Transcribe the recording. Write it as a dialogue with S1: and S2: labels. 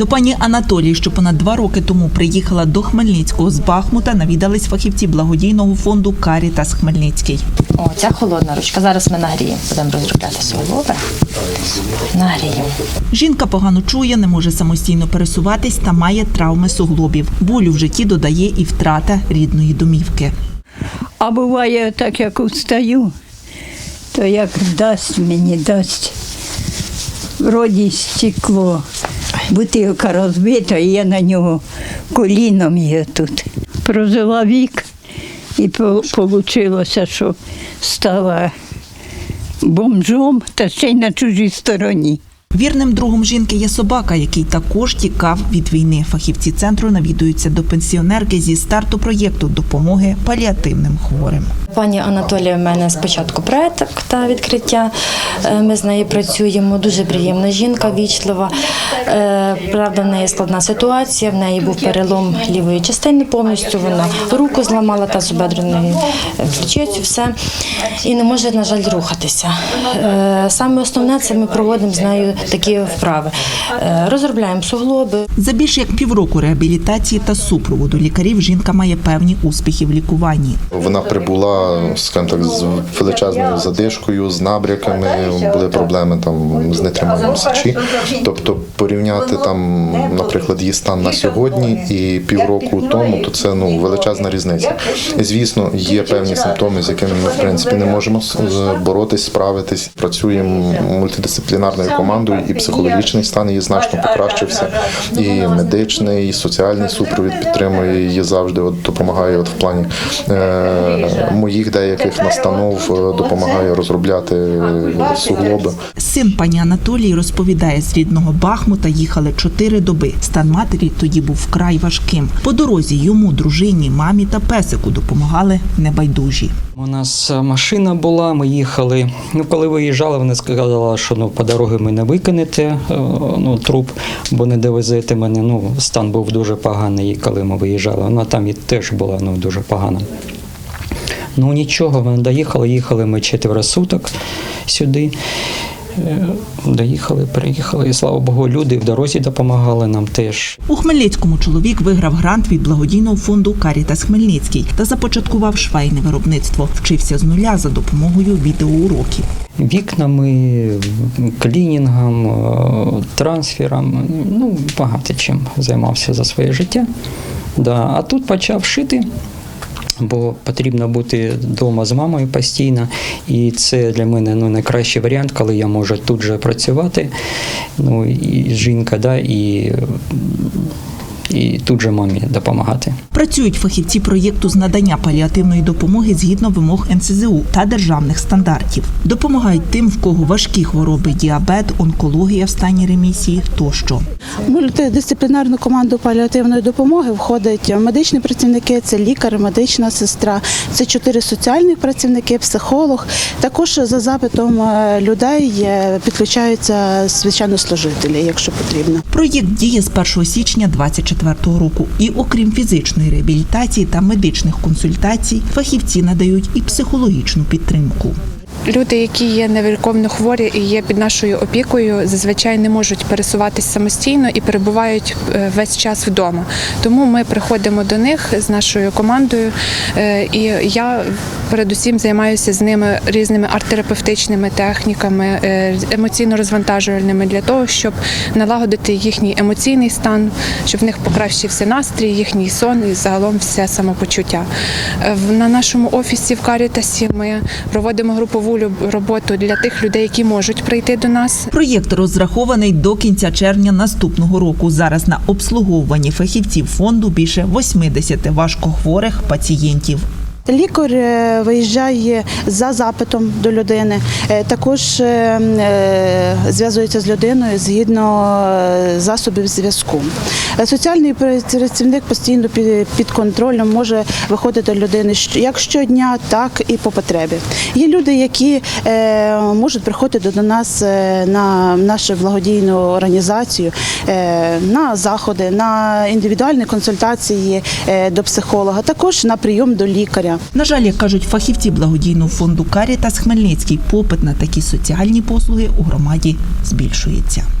S1: До пані Анатолії, що понад два роки тому приїхала до Хмельницького з Бахмута, навідались фахівці благодійного фонду Карітас Хмельницький.
S2: О, ця холодна ручка. Зараз ми нагріємо. Будемо розробляти суглоби. Нагріємо.
S1: Жінка погано чує, не може самостійно пересуватись та має травми суглобів. Болю в житті додає і втрата рідної домівки.
S3: А буває так, як устаю, то як дасть мені, дасть вроді стекло, бутилка розбита, і я на нього коліном є тут. Прожила вік і вийшло, що стала бомжом та ще й на чужій стороні.
S1: Вірним другом жінки є собака, який також тікав від війни. Фахівці центру навідуються до пенсіонерки зі старту проєкту допомоги паліативним хворим.
S2: Пані Анатолія в мене спочатку проект та відкриття. Е, Ми з нею працюємо. Дуже приємна жінка, вічлива. Е, Правда, в неї складна ситуація. В неї був перелом лівої частини повністю. Вона руку зламала та зубедреної ключицю, все і не може, на жаль, рухатися. Е, Саме основне це ми проводимо з нею такі вправи. Розробляємо суглоби,
S1: За більш як півроку реабілітації та супроводу лікарів жінка має певні успіхи в лікуванні.
S4: Вона прибула, скажімо так, з величезною задишкою, з набряками, були проблеми там з нетриманням сечі. Тобто порівняти там, наприклад, її стан на сьогодні і півроку тому, то це ну величезна різниця. І, звісно, є певні симптоми, з якими ми в принципі не можемо боротись, справитись. Працюємо мультидисциплінарною командою, і психологічний стан її значно покращився, і медичний, і соціальний супровід підтримує її завжди. От допомагає от в плані е, моїх деяких настанов, е, допомагає розробляти е, суглоби.
S1: Син пані Анатолії розповідає, з рідного Бахмута їхали чотири доби. Стан матері тоді був вкрай важким. По дорозі йому, дружині, мамі та песику допомагали небайдужі.
S5: У нас е, машина була, ми їхали. Ну, коли виїжджали, вони сказали, що ну, по дорозі ми не викинете ну, труп, бо не довезете мене. Ну, стан був дуже поганий, коли ми виїжджали. Вона там і теж була ну, дуже погана. Ну нічого, ми доїхали, їхали ми четверо суток сюди. Е, Доїхали, приїхали, і слава Богу, люди в дорозі допомагали нам теж.
S1: У Хмельницькому чоловік виграв грант від благодійного фонду Карітас Хмельницький та започаткував швейне виробництво. Вчився з нуля за допомогою відеоуроків.
S5: вікнами, клінінгом, е, трансфером. Ну, багато чим займався за своє життя. Да. А тут почав шити. Бо потрібно бути вдома з мамою постійно, і це для мене ну, найкращий варіант, коли я можу тут же працювати. Ну і жінка, да, і, і тут же мамі допомагати.
S1: Працюють фахівці проєкту з надання паліативної допомоги згідно вимог НСЗУ та державних стандартів. Допомагають тим, в кого важкі хвороби, діабет, онкологія в стані ремісії тощо.
S6: Мультидисциплінарну команду паліативної допомоги входять медичні працівники, це лікар, медична сестра, це чотири соціальні працівники, психолог. Також за запитом е, людей е, підключаються священнослужителі, якщо потрібно.
S1: Проєкт діє з 1 січня 2024 року. І окрім фізичної реабілітації та медичних консультацій, фахівці надають і психологічну підтримку.
S7: Люди, які є невиліковно хворі і є під нашою опікою, зазвичай не можуть пересуватись самостійно і перебувають е, весь час вдома. Тому ми приходимо до них з нашою командою, е, і я передусім займаюся з ними різними арт-терапевтичними техніками, е, емоційно-розвантажувальними для того, щоб налагодити їхній емоційний стан, щоб в них покращився настрій, їхній сон і загалом все самопочуття. Е, На нашому офісі в Карітасі ми проводимо групову роботу для тих людей, які можуть прийти до нас.
S1: Проєкт розрахований до кінця червня наступного року. Зараз на обслуговуванні фахівців фонду більше 80 важкохворих пацієнтів.
S6: Лікар е, виїжджає за запитом до людини, е, також е, зв'язується з людиною згідно засобів зв'язку. Соціальний працівник постійно під, контролем може виходити до людини як щодня, так і по потребі. Є люди, які можуть приходити до нас на нашу благодійну організацію, на заходи, на індивідуальні консультації до психолога, також на прийом до лікаря.
S1: На жаль, як кажуть фахівці благодійного фонду Карітас Хмельницький, попит на такі соціальні послуги у громаді збільшується.